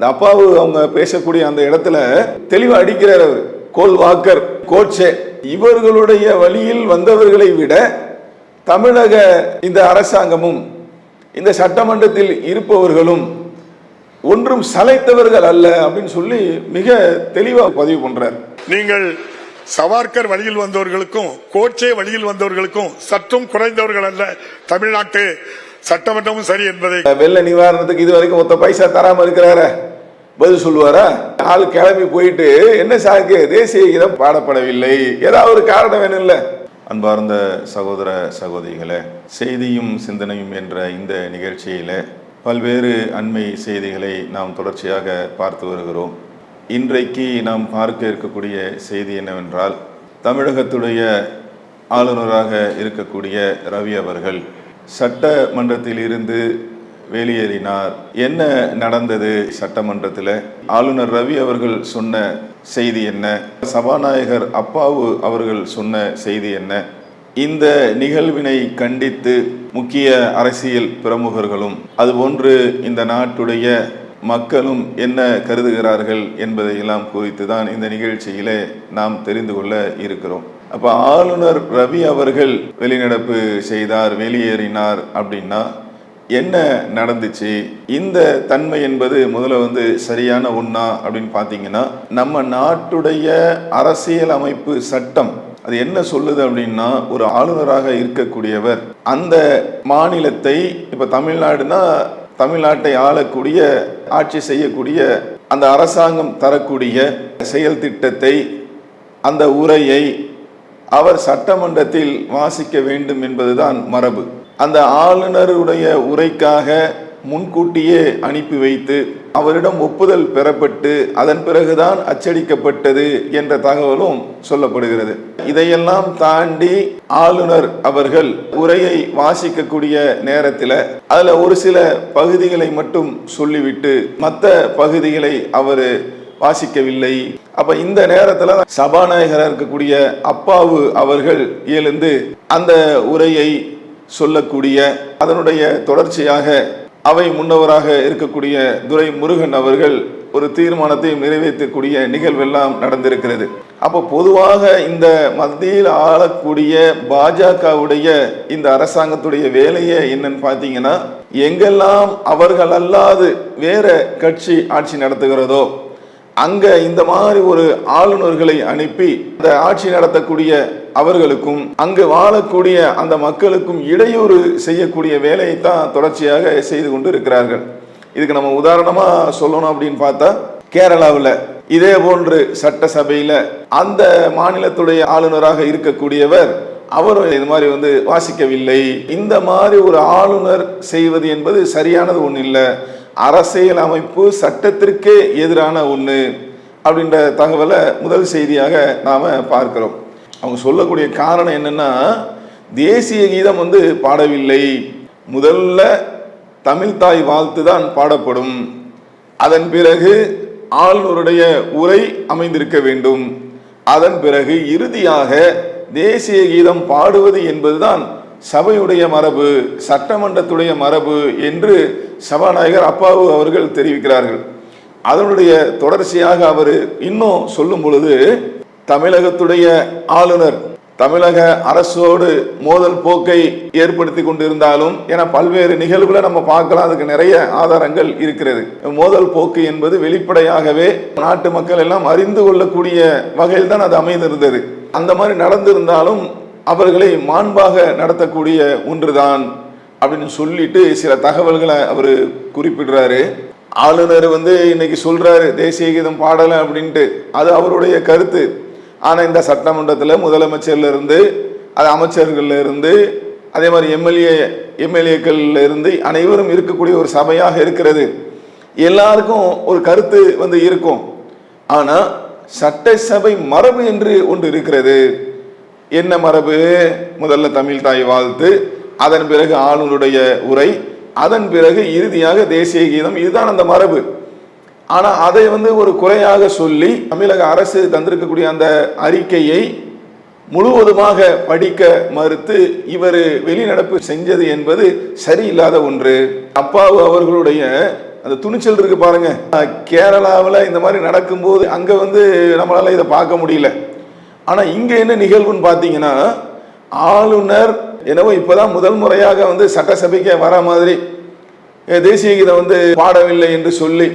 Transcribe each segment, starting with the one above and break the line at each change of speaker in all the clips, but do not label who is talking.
இந்த அப்பாவு அவங்க பேசக்கூடிய அந்த இடத்துல தெளிவா அடிக்கிறார் அவர். கோல் வாக்கர் கோட்சே இவர்களுடைய வழியில் வந்தவர்களை விட தமிழக இந்த அரசாங்கமும் இந்த சட்டமன்றத்தில் இருப்பவர்களும் ஒன்றும் சளைத்தவர்கள் அல்ல அப்படின்னு சொல்லி மிக தெளிவா பதிவு பண்றார்.
நீங்கள் சவார்கர் வழியில் வந்தவர்களுக்கும் கோட்சே வழியில் வந்தவர்களுக்கும் சற்றும் குறைந்தவர்கள் அல்ல தமிழ்நாட்டு சட்டமன்றமும் சரி என்பதை
வெள்ள நிவாரணத்துக்கு இது வரைக்கும் ஒத்த பைசா தராம இருக்கிறார. பதில் சொல்லுவாரா? ஆள் கிளம்பி போயிட்டு என்ன சாக்கு தேசிய கீதம் பாடப்படவில்லை. ஏதாவது ஒரு காரணம் வேணும்ல? அன்பார்ந்த சகோதர சகோதரிகளே செய்தியும் சிந்தனையும் என்ற இந்த நிகழ்ச்சியில பல்வேறு அண்மை செய்திகளை நாம் தொடர்ச்சியாக பார்த்து வருகிறோம். இன்றைக்கு நாம் பார்க்க இருக்கக்கூடிய செய்தி என்னவென்றால் தமிழகத்துடைய ஆளுநராக இருக்கக்கூடிய ரவி அவர்கள் சட்டமன்றத்தில் இருந்து வெளியேறினார். என்ன நடந்தது சட்டமன்றத்தில்? ஆளுநர் ரவி அவர்கள் சொன்ன செய்தி என்ன? சபாநாயகர் அப்பாவு அவர்கள் சொன்ன செய்தி என்ன? இந்த நிகழ்வினை கண்டித்து முக்கிய அரசியல் பிரமுகர்களும் அதுபோன்று இந்த நாட்டுடைய மக்களும் என்ன கருதுகிறார்கள் என்பதையெல்லாம் குறித்து தான் இந்த நிகழ்ச்சியிலே நாம் தெரிந்து கொள்ள இருக்கிறோம். அப்ப ஆளுநர் ரவி அவர்கள் வெளிநடப்பு செய்தார் வெளியேறினார் அப்படின்னா என்ன நடந்துச்சு? இந்த தன்மை என்பது முதல்ல வந்து சரியான ஒன்றா அப்படின்னு பார்த்தீங்கன்னா நம்ம நாட்டுடைய அரசியல் அமைப்பு சட்டம் அது என்ன சொல்லுது அப்படின்னா ஒரு ஆளுநராக இருக்கக்கூடியவர் அந்த மாநிலத்தை இப்ப தமிழ்நாடுனா தமிழ்நாட்டை ஆளக்கூடிய ஆட்சி செய்யக்கூடிய அந்த அரசாங்கம் தரக்கூடிய செயல் திட்டத்தை அந்த உரையை அவர் சட்டமன்றத்தில் வாசிக்க வேண்டும் என்பதுதான் மரபு. அந்த ஆளுநருடைய உரைக்காக முன்கூட்டியே அனுப்பி வைத்து அவரிடம் ஒப்புதல் பெறப்பட்டு அதன் பிறகுதான் அச்சடிக்கப்பட்டது என்ற தகவலும் சொல்லப்படுகிறது. இதையெல்லாம் தாண்டி ஆளுநர் அவர்கள் உரையை வாசிக்கக்கூடிய நேரத்தில் அதில் ஒரு சில பகுதிகளை மட்டும் சொல்லிவிட்டு மற்ற பகுதிகளை அவர் வாசிக்கவில்லை. அப்ப இந்த நேரத்தில் சபாநாயகராக இருக்கக்கூடிய அப்பாவு அவர்கள் எழுந்து அந்த உரையை சொல்லக்கூடிய அதனுடைய தொடர்ச்சியாக அவை முன்னவராக இருக்கக்கூடிய துரை முருகன் அவர்கள் ஒரு தீர்மானத்தை நிறைவேற்றக்கூடிய நிகழ்வெல்லாம் நடந்திருக்கிறது. அப்போ பொதுவாக இந்த மத்தியில் ஆளக்கூடிய பாஜகவுடைய இந்த அரசாங்கத்துடைய வேலையே என்னன்னு பார்த்தீங்கன்னா எங்கெல்லாம் அவர்கள் அல்லாது வேற கட்சி ஆட்சி நடத்துகிறதோ அங்க இந்த மாதிரி ஒரு ஆளுநர்களை அனுப்பி அந்த ஆட்சி நடத்தக்கூடிய அவர்களுக்கும் அங்கு வாழக்கூடிய அந்த மக்களுக்கும் இடையூறு செய்யக்கூடிய வேலையை தான் தொடர்ச்சியாக செய்து கொண்டு இருக்கிறார்கள் இதுக்கு நம்ம உதாரணமா சொல்லணும் அப்படின்னு பார்த்தா கேரளாவில் இதே போன்று சட்டசபையில அந்த மாநிலத்துடைய ஆளுநராக இருக்கக்கூடியவர் அவரும் இது மாதிரி வந்து வாசிக்கவில்லை. இந்த மாதிரி ஒரு ஆளுநர் செய்வது என்பது சரியானது ஒன்றும் இல்லை அரசியல் அமைப்பு சட்டத்திற்கே எதிரான ஒன்று அப்படின்ற தகவலை முதல் செய்தியாக நாம் பார்க்கிறோம். அவங்க சொல்லக்கூடிய காரணம் என்னென்னா தேசிய கீதம் வந்து பாடவில்லை. முதல்ல தமிழ் தாய் வாழ்த்து தான் பாடப்படும். அதன் பிறகு ஆளுநருடைய உரை அமைந்திருக்க வேண்டும். அதன் பிறகு இறுதியாக தேசிய கீதம் பாடுவது என்பதுதான் சபையுடைய மரபு சட்டமன்றத்துடைய மரபு என்று சபாநாயகர் அப்பாவு அவர்கள் தெரிவிக்கிறார்கள். அதனுடைய தொடர்ச்சியாக அவர் இன்னும் சொல்லும் பொழுது தமிழகத்துடைய ஆளுநர் தமிழக அரசோடு மோதல் போக்கை ஏற்படுத்தி கொண்டிருந்தாலும் என பல்வேறு நிகழ்வுகளை நம்ம பார்க்கலாம். அதுக்கு நிறைய ஆதாரங்கள் இருக்கிறது. மோதல் போக்கு என்பது வெளிப்படையாகவே நாட்டு மக்கள் எல்லாம் அறிந்து கொள்ளக்கூடிய வகையில் தான் அது அமைந்திருந்தது. அந்த மாதிரி நடந்திருந்தாலும் அவர்களை மாண்பாக நடத்தக்கூடிய ஒன்றுதான் அப்படின்னு சொல்லிட்டு சில தகவல்களை அவர் குறிப்பிடுறாரு. ஆளுநர் வந்து இன்னைக்கு சொல்றாரு தேசிய கீதம் பாடலை அப்படின்ட்டு. அது அவருடைய கருத்து. ஆனால் இந்த சட்டமன்றத்தில் முதலமைச்சர்லேருந்து அது அமைச்சர்கள்லேருந்து அதே மாதிரி எம்எல்ஏ எம்எல்ஏக்கள்ல இருந்து அனைவரும் இருக்கக்கூடிய ஒரு சபையாக இருக்கிறது. எல்லாருக்கும் ஒரு கருத்து வந்து இருக்கும். ஆனால் சட்டசபை மரபு என்று ஒன்று இருக்கிறது. என்ன மரபு? முதல்ல தமிழ் தாய் வாழ்த்து. அதன் பிறகு ஆளுநருடைய உரை. அதன் பிறகு இறுதியாக தேசிய கீதம். இதுதான் அந்த மரபு. ஆனால் அதை வந்து ஒரு குறையாக சொல்லி தமிழக அரசு தந்திருக்கக்கூடிய அந்த அறிக்கையை முழுவதுமாக படிக்க மறுத்து இவர் வெளிநடப்பு செஞ்சது என்பது சரியில்லாத ஒன்று. அப்பாவு அவர்களுடைய அந்த துணிச்சல் இருக்கு பாருங்க. கேரளாவில் இந்த மாதிரி நடக்கும்போது அங்கே வந்து நம்மளால் இதை பார்க்க முடியல. ஆனால் இங்கே என்ன நிகழ்வுன்னு பார்த்தீங்கன்னா ஆளுநர் என்னவோ இப்போதான் முதல் முறையாக வந்து சட்டசபைக்கு வர மாதிரி தேசிய கீதம் வந்து பாடவில்லை என்று சொல்லி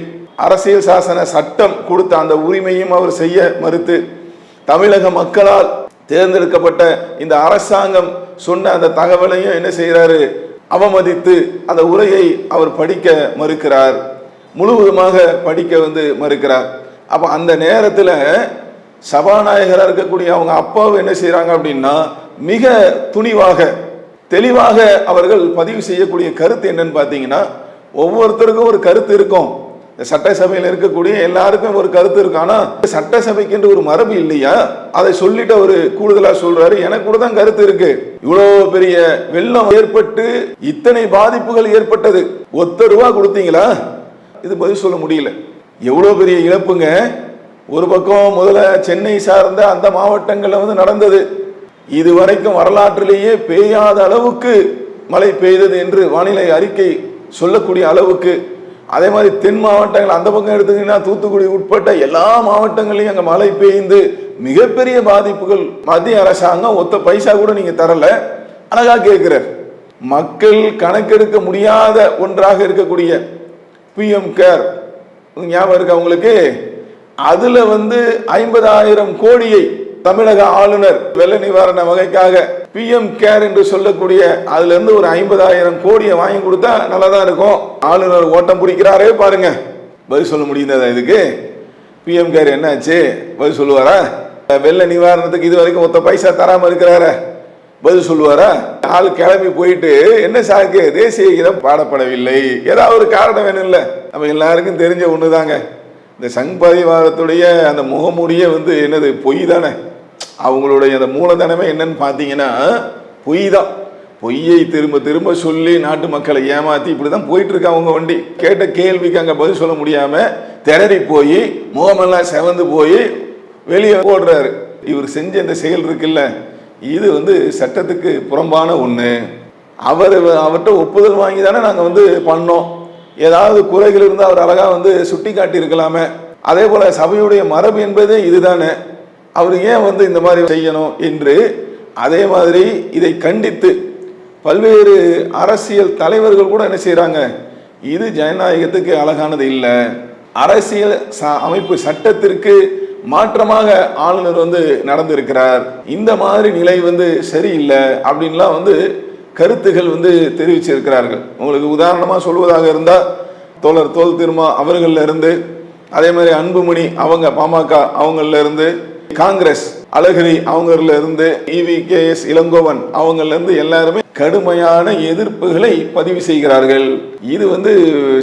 அரசியல் சாசன சட்டம் கொடுத்த அந்த உரிமையும் அவர் செய்ய மறுத்து தமிழக மக்களால் தேர்ந்தெடுக்கப்பட்ட இந்த அரசாங்கம் சொன்ன அந்த தகவலையும் என்ன செய்கிறாரு? அவமதித்து அந்த உரையை அவர் படிக்க மறுக்கிறார். முழுவதுமாக படிக்க வந்து மறுக்கிறார். அப்போ அந்த நேரத்தில் சபாநாயகராக இருக்கக்கூடிய அவங்க அப்பாவும் என்ன செய்கிறாங்க அப்படின்னா மிக துணிவாக தெளிவாக அவர்கள் பதிவு செய்யக்கூடிய கருத்து என்னன்னு பார்த்தீங்கன்னா ஒவ்வொருத்தருக்கும் ஒரு கருத்து இருக்கும். சட்டசபையில் இருக்கக்கூடிய எல்லாருக்கும் ஒரு கருத்து இருக்கும் ஆனால் சட்டசபைக்கு ஒரு மரபு இல்லையா? அதை சொல்லிட்டு அவரு கூடுதலா சொல்றாரு. எனக்கு கூட தான் கருத்து இருக்கு. இவ்வளவு பெரிய வெள்ளம் ஏற்பட்டு இத்தனை பாதிப்புகள் ஏற்பட்டது. ஒத்த ரூபா கொடுத்தீங்களா? இது பதில் சொல்ல முடியல. எவ்வளவு பெரிய இழப்புங்க. ஒரு பக்கம் முதல்ல சென்னை சார்ந்த அந்த மாவட்டங்கள்ல வந்து நடந்தது. இது வரைக்கும் வரலாற்றிலேயே பெய்யாத அளவுக்கு மழை பெய்தது என்று வானிலை அறிக்கை சொல்லக்கூடிய அளவுக்கு அதே மாதிரி தென் மாவட்டங்கள் அந்த பக்கம் எடுத்துக்கிட்டீங்கன்னா தூத்துக்குடி உட்பட்ட எல்லா மாவட்டங்களையும் அங்கே மழை பெய்ந்து மிகப்பெரிய பாதிப்புகள் மத்திய அரசாங்கம் ஒத்த பைசா கூட நீங்கள் தரல. அழகா கேட்கிறார். மக்கள் கணக்கெடுக்க முடியாத ஒன்றாக இருக்கக்கூடிய பிஎம் கேர் ஞாபகம் இருக்கு அவங்களுக்கு அதுல வந்து ஐம்பதாயிரம் கோடியை தமிழக ஆளுநர் வெள்ள நிவாரண வகைக்காக பிஎம் கேர் என்று சொல்லக்கூடிய அதுல இருந்து ஒரு ஐம்பதாயிரம் கோடியை வாங்கி கொடுத்தா நல்லதா இருக்கும். ஆளுநர் ஓட்டம் பிடிக்கிறாரே பாருங்க. பதில் சொல்ல முடியுதா இதுக்கு? பிஎம் கேர் என்னாச்சு? பதில் சொல்லுவாரா? வெள்ள நிவாரணத்துக்கு இது வரைக்கும் ஒத்த பைசா தராம இருக்கிறாரா. பதில் சொல்லுவாரா? ஆள் கிளம்பி போயிட்டு என்ன சாக்கு தேசிய கீதம் பாடப்படவில்லை. ஏதாவது ஒரு காரணம் வேணும்ல. நம்ம எல்லாருக்கும் தெரிஞ்ச ஒண்ணுதாங்க. இந்த சங் பரிவாரத்துடைய அந்த முகமூடியே வந்து என்னது பொய் தானே. அவங்களுடைய அந்த மூலதனமே என்னன்னு பார்த்தீங்கன்னா பொய் தான் பொய்யை திரும்ப திரும்ப சொல்லி நாட்டு மக்களை ஏமாத்தி இப்படி தான் போயிட்டுருக்கு அவங்க வண்டி. கேட்ட கேள்விக்கு அங்கே பதில் சொல்ல முடியாம திணறி போய் முகமெல்லாம் செவந்து போய் வெளியே ஓடுறாரு. இவர் செஞ்ச இந்த செயல் இருக்குல்ல இது வந்து சட்டத்துக்கு புறம்பான ஒன்று அவர் அவர்கிட்ட ஒப்புதல் வாங்கி தானே நாங்கள் வந்து பண்ணோம். ஏதாவது குறைகள் இருந்தால் அவர் அழகாக வந்து சுட்டி காட்டியிருக்கலாமே அதே போல் சபையுடைய மரபு என்பதே இதுதானே. அவர் ஏன் வந்து இந்த மாதிரி செய்யணும் என்று அதே மாதிரி இதை கண்டித்து பல்வேறு அரசியல் தலைவர்கள் கூட என்ன செய்கிறாங்க இது ஜனநாயகத்துக்கு அழகானது இல்லை. அரசியல் ச- அமைப்பு சட்டத்திற்கு மாற்றமாக ஆளுநர் வந்து நடந்திருக்கிறார். இந்த மாதிரி நிலை வந்து சரியில்லை அப்படின்லாம் வந்து கருத்துகள் வந்து தெரிவிச்சிருக்கிறார்கள். உங்களுக்கு உதாரணமாக சொல்வதாக இருந்தால் தோழர் தோல் திருமா அவர்கள்ல இருந்து அதே மாதிரி அன்புமணி அவங்க பாமக அவங்கள்ல இருந்து காங்கிரஸ் அழகிரி அவங்கல இருந்து E V K S Elangovan அவங்கல இருந்து எல்லாருமே கடுமையான எதிர்ப்புகளை பதிவு செய்கிறார்கள். இது வந்து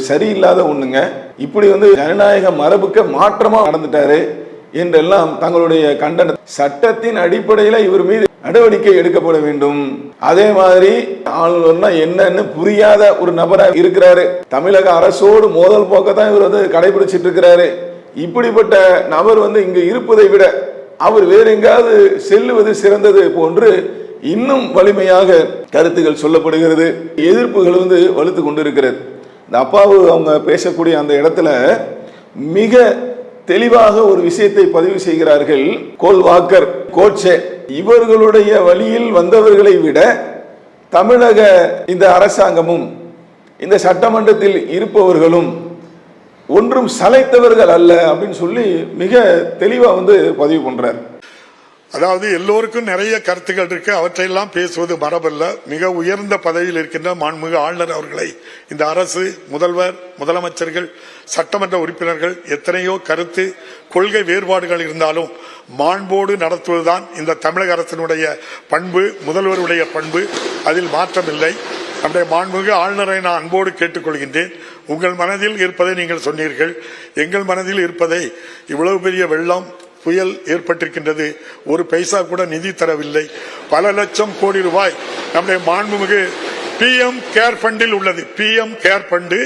சரியில்லாத ஒண்ணுங்க. இப்படி வந்து ஜனநாயக மரபுக்கு மாற்றமா நடந்துட்டாரு என்றெல்லாம் தங்களுடைய கண்டன சட்டத்தின் அடிப்படையில் இவர் மீது நடவடிக்கை எடுக்கப்பட வேண்டும். அதே மாதிரி ஆளுநர்னா என்னன்னு புரியாத ஒரு நபரா இருக்கிறாரு. தமிழக அரசோடு மோதல் போக்க தான் இவர் வந்து கடைபிடிச்சிட்டு இருக்கிறாரு. இப்படிப்பட்ட நபர் வந்து இங்கு இருப்பதை விட அவர் வேறு எங்காவது செல்லுவது சிறந்தது போன்று இன்னும் வலிமையாக கருத்துக்கள் சொல்லப்படுகிறது. எதிர்ப்புகள் வந்து வலுத்து கொண்டிருக்கிறது. இந்த அப்பாவு அவங்க பேசக்கூடிய அந்த இடத்துல மிக தெளிவாக ஒரு விஷயத்தை பதிவு செய்கிறார்கள். கோல் வாக்கர் கோட்சே. இவர்களுடைய வழியில் வந்தவர்களை விட தமிழக இந்த அரசாங்கமும் இந்த சட்டமன்றத்தில் இருப்பவர்களும் ஒன்றும் சளைத்தவர்கள் அல்ல அப்படின்னு சொல்லி மிக தெளிவா வந்து பதிவு பண்றார்.
அதாவது எல்லோருக்கும் நிறைய கருத்துக்கள் இருக்கு. அவற்றையெல்லாம் பேசுவது மரபல்ல. மிக உயர்ந்த பதவியில் இருக்கின்ற மாண்புமிகு ஆளுநர் அவர்களை இந்த அரசு முதல்வர் முதலமைச்சர்கள் சட்டமன்ற உறுப்பினர்கள் எத்தனையோ கருத்து கொள்கை வேறுபாடுகள் இருந்தாலும் மாண்போடு நடத்துவதுதான் இந்த தமிழக அரசினுடைய பண்பு முதல்வருடைய பண்பு. அதில் மாற்றமில்லை. நம்முடைய மாண்புமிகு ஆளுநரை நான் அன்போடு கேட்டுக்கொள்கின்றேன். உங்கள் மனதில் இருப்பதை நீங்கள் சொன்னீர்கள். எங்கள் மனதில் இருப்பதை இவ்வளவு பெரிய வெள்ளம் புயல் ஏற்பட்டிருக்கின்றது. ஒரு பைசா கூட நிதி தரவில்லை. பல லட்சம் கோடி ரூபாய் நம்முடைய மாண்புமிகு பிஎம் கேர் ஃபண்டில் உள்ளது. பிஎம் கேர் ஃபண்டு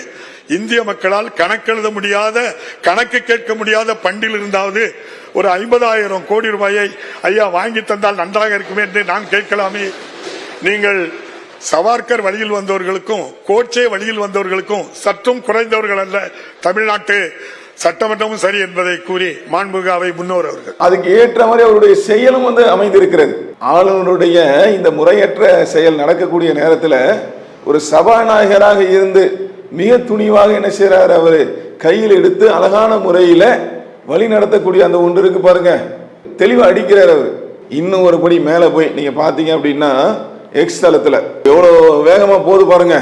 இந்திய மக்களால் கணக்கெழுத முடியாத கணக்கு கேட்க முடியாத பண்டில் இருந்தாவது ஒரு ஐம்பதாயிரம் கோடி ரூபாயை ஐயா வாங்கி தந்தால் நன்றாக இருக்குமே என்று நான் கேட்கலாமே. நீங்கள் சவார்கர் வழியில் வந்தவர்களுக்கும் கோட்சே வழியில் வந்தவர்களுக்கும் சற்றும் குறைந்தவர்கள் அல்ல தமிழ்நாட்டு சட்டமன்றமும் சரி என்பதை கூறி மாண்புமிகு அவை முன்னோர் அவர்கள்.
அதுக்கு ஏற்ற மாதிரி அவருடைய செயலும் வந்து அமைந்திருக்கிறது. ஆளுநருடைய இந்த முறையற்ற செயல் நடக்கக்கூடிய நேரத்தில் ஒரு சபாநாயகராக இருந்து மிக துணிவாக என்ன செய்கிறார் அவர்? கையில் எடுத்து அழகான முறையில் வழி நடத்தக்கூடிய அந்த ஒன்று இருக்கு பாருங்க. தெளிவாக அடிக்கிறார் அவர். இன்னும் ஒரு படி மேலே போய் நீங்கள் பார்த்தீங்க அப்படின்னா எக்ஸ் எவ்வளோ வேகமாக போது பாருங்க.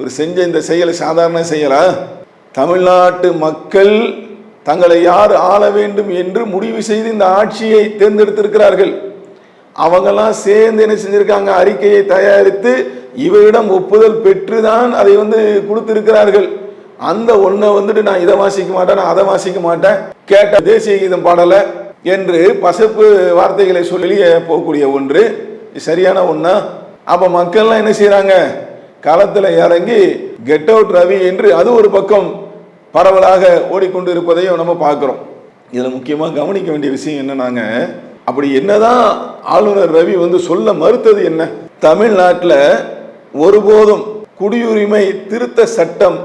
ஒரு செஞ்ச இந்த செயலை சாதாரண செயலா? தமிழ்நாட்டு மக்கள் தங்களை யார் ஆள வேண்டும் என்று முடிவு செய்து இந்த ஆட்சியை தேர்ந்தெடுத்திருக்கிறார்கள். அவங்கெல்லாம் சேர்ந்து என்ன செஞ்சிருக்காங்க? அறிக்கையை தயாரித்து இவரிடம் ஒப்புதல் பெற்று தான் அதை வந்து கொடுத்திருக்கிறார்கள். அந்த ஒன்றை வந்துட்டு நான் இதை வாசிக்க மாட்டேன் நான் அதை வாசிக்க மாட்டேன். கேட்ட தேசிய கீதம் பாடலை என்று பசப்பு வார்த்தைகளை சொல்லி போகக்கூடிய ஒன்று. சரியான ஒன்றா அப்போ மக்கள்லாம் என்ன செய்கிறாங்க களத்தில் இறங்கி கெட் அவுட் ரவி என்று அது ஒரு பக்கம் பரவலாக ஓடிக்கொண்டு இருப்பதையும் நம்ம பார்க்குறோம். இதில் முக்கியமாக கவனிக்க வேண்டிய விஷயம் என்னன்னாங்க அப்படி என்னதான் ஆளுநர் ரவி வந்து சொல்ல மறுத்தது என்ன? தமிழ்நாட்டில் ஒருபோதும் குடியுரிமை திருத்த சட்டம்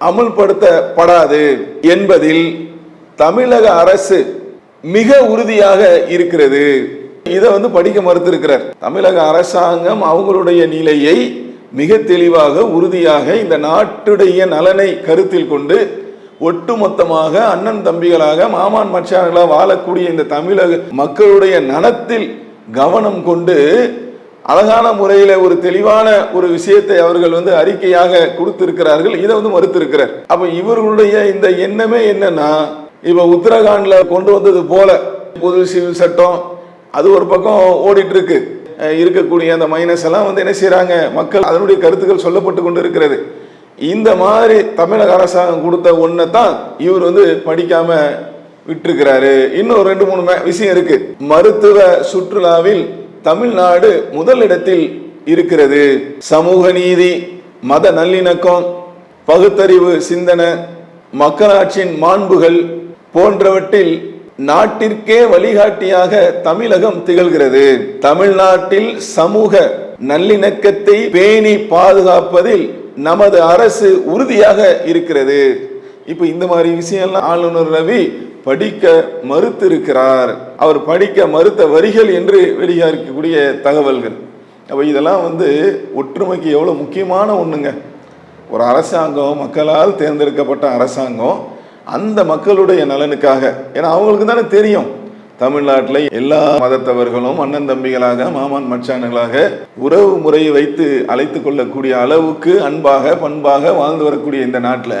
அமுல்படுத்தப்படாது என்பதில் தமிழக அரசு மிக உறுதியாக இருக்கிறது. இதை வந்து படிக்க மறுத்திருக்கிறார். தமிழக அரசாங்கம் அவங்களுடைய நிலையை மிக தெளிவாக உறுதியாக இந்த நாட்டுடைய நலனை கருத்தில் கொண்டு ஒட்டுமொத்தமாக அண்ணன் தம்பிகளாக மாமான் மச்சான்களாக வாழக்கூடிய இந்த தமிழக மக்களுடைய நலத்தில் கவனம் கொண்டு அழகான முறையில ஒரு தெளிவான ஒரு விஷயத்தை அவர்கள் வந்து அறிக்கையாக கொடுத்திருக்கிறார்கள். இதை வந்து மறுத்திருக்கிறார். அப்ப இவர்களுடைய இந்த எண்ணமே என்னன்னா இப்ப உத்தரகாண்ட்ல கொண்டு வந்தது போல பொது சிவில் சட்டம் அது ஒரு பக்கம் ஓடிட்டு இருக்கு இருக்கக்கூடிய அந்த மைனஸ் எல்லாம் வந்து என்ன செய்கிறாங்க மக்கள் அதனுடைய கருத்துக்கள் சொல்லப்பட்டு கொண்டு இருக்கிறது இந்த மாதிரி தமிழக அரசாங்கம் கொடுத்த ஒன்றை தான் இவர் வந்து படிக்காம விட்டுருக்கிறாரு. இன்னும் ரெண்டு மூணு விஷயம் இருக்கு. மருத்துவ சுற்றுலாவில் தமிழ்நாடு முதலிடத்தில் இருக்கிறது. சமூக நீதி மத நல்லிணக்கம் பகுத்தறிவு சிந்தனை மக்களாட்சியின் மாண்புகள் போன்றவற்றில் நாட்டிற்கே வழிகாட்டியாக தமிழகம் திகழ்கிறது. தமிழ்நாட்டில் சமூக நல்லிணக்கத்தை பேணி பாதுகாப்பதில் நமது அரசு உறுதியாக இருக்கிறது. இப்ப இந்த மாதிரி விஷயம்லாம் ஆளுநர் ரவி படிக்க மறுத்திருக்கிறார். அவர் படிக்க மறுத்த வரிகள் என்று வெளியாகக்கூடிய தகவல்கள். அப்போ இதெல்லாம் வந்து ஒற்றுமைக்கு எவ்வளோ முக்கியமான ஒன்றுங்க ஒரு அரசாங்கம் மக்களால் தேர்ந்தெடுக்கப்பட்ட அரசாங்கம் அந்த மக்களுடைய நலனுக்காக. ஏன்னா அவங்களுக்கு தானே தெரியும். தமிழ்நாட்டில் எல்லா மதத்தவர்களும் அண்ணன் தம்பிகளாக மாமான் மச்சான்களாக உறவு முறையை வைத்து அழைத்து கொள்ளக்கூடிய அளவுக்கு அன்பாக பண்பாக வாழ்ந்து வரக்கூடிய இந்த நாட்டில்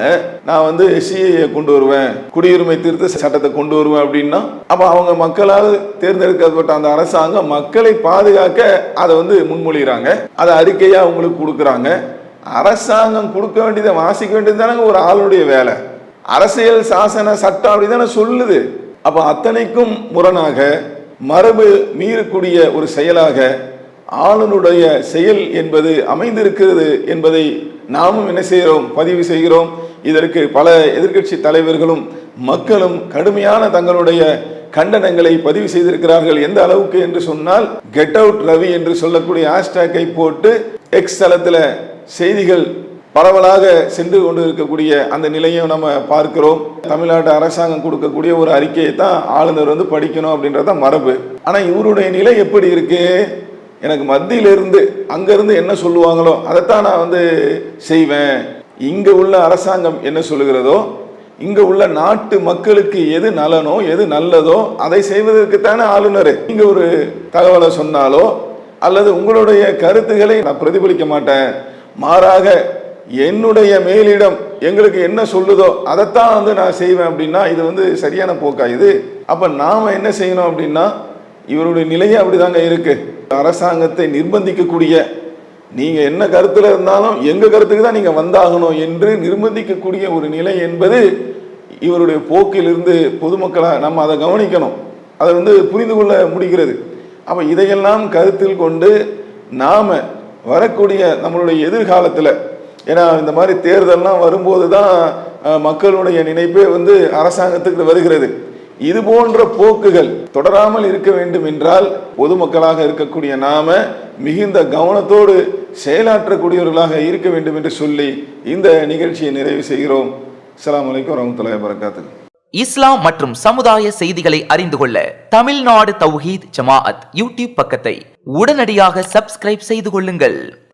நான் வந்து எஸ்சிஐயை கொண்டு வருவேன் குடியுரிமை திருத்த சட்டத்தை கொண்டு வருவேன் அப்படின்னா அப்போ அவங்க மக்களால் தேர்ந்தெடுக்கப்பட்ட அந்த அரசாங்கம் மக்களை பாதுகாக்க அதை வந்து முன்மொழிகிறாங்க. அதை அறிக்கையாக அவங்களுக்கு கொடுக்குறாங்க. அரசாங்கம் கொடுக்க வேண்டியதை வாசிக்க வேண்டியது தானே ஒரு ஆளுடைய வேலை. அரசியல் சாசன சட்டம் அப்படிதானே சொல்லுது. அப்ப அத்தனைக்கும் முரணாக மரபு மீறக்கூடிய ஒரு செயலாக ஆளுனுடைய செயல் என்பது அமைந்திருக்கிறது என்பதை நாமும் என்ன செய்கிறோம்? பதிவு செய்கிறோம். இதற்கு பல எதிர்க்கட்சி தலைவர்களும் மக்களும் கடுமையான தங்களுடைய கண்டனங்களை பதிவு செய்திருக்கிறார்கள். எந்த அளவுக்கு என்று சொன்னால் கெட் அவுட் ரவி என்று சொல்லக்கூடிய ஹேஷ்டேக்கை போட்டு எக்ஸ் தளத்தில் செய்திகள் பரவலாக சென்று கொண்டு இருக்கக்கூடிய அந்த நிலையும் நம்ம பார்க்கிறோம். தமிழ்நாட்டு அரசாங்கம் கொடுக்கக்கூடிய ஒரு அறிக்கையை தான் ஆளுநர் வந்து படிக்கணும் அப்படின்றது தான் மரபு. ஆனால் இவருடைய நிலை எப்படி இருக்கு? எனக்கு மத்தியிலிருந்து அங்கேருந்து என்ன சொல்லுவாங்களோ அதைத்தான் நான் வந்து செய்வேன். இங்கே உள்ள அரசாங்கம் என்ன சொல்லுகிறதோ இங்கே உள்ள நாட்டு மக்களுக்கு எது நலனோ எது நல்லதோ அதை செய்வதற்குத்தானே ஆளுநர். இங்கே ஒரு தகவலை சொன்னாலோ அல்லது உங்களுடைய கருத்துக்களை நான் பிரதிபலிக்க மாட்டேன். மாறாக என்னுடைய மேலிடம் எங்களுக்கு என்ன சொல்லுதோ அதைத்தான் வந்து நான் செய்வேன் அப்படின்னா இது வந்து சரியான போக்கா இது? அப்ப நாம என்ன செய்யணும் அப்படின்னா இவருடைய நிலையே அப்படிதாங்க இருக்கு. அரசாங்கத்தை நிர்பந்திக்கக்கூடிய நீங்க என்ன கருத்துல இருந்தாலும் எங்க கருத்துக்கு தான் நீங்க வந்தாகணும் என்று நிர்பந்திக்கக்கூடிய ஒரு நிலை என்பது இவருடைய போக்கிலிருந்து பொதுமக்களை நம்ம அதை கவனிக்கணும். அதை வந்து புரிந்து கொள்ள முடிகிறது. அப்ப இதையெல்லாம் கருத்தில் கொண்டு நாம வரக்கூடிய நம்மளுடைய எதிர்காலத்துல ஏன்னா இந்த மாதிரி தேர்தல்லாம் வரும்போது தான் மக்களுடைய நினைப்பே வந்து அரசாங்கத்துக்கு வருகிறது. இது போன்ற போக்குகள் தொடராமல் இருக்க வேண்டும் என்றால் பொதுமக்களாக இருக்கக்கூடிய நாம மிகுந்த கவனத்தோடு செயலாற்றக்கூடியவர்களாக இருக்க வேண்டும் என்று சொல்லி இந்த நிகழ்ச்சியை நிறைவு செய்கிறோம். அஸ்லாம் அலைக்கும் வரமத்துல்லாஹி வரகாத்து
இஸ்லாம் மற்றும் சமுதாய செய்திகளை அறிந்து கொள்ள தமிழ்நாடு தௌஹீத் ஜமாஅத் யூடியூப் பக்கத்தை உடனடியாக சப்ஸ்கிரைப் செய்து கொள்ளுங்கள்.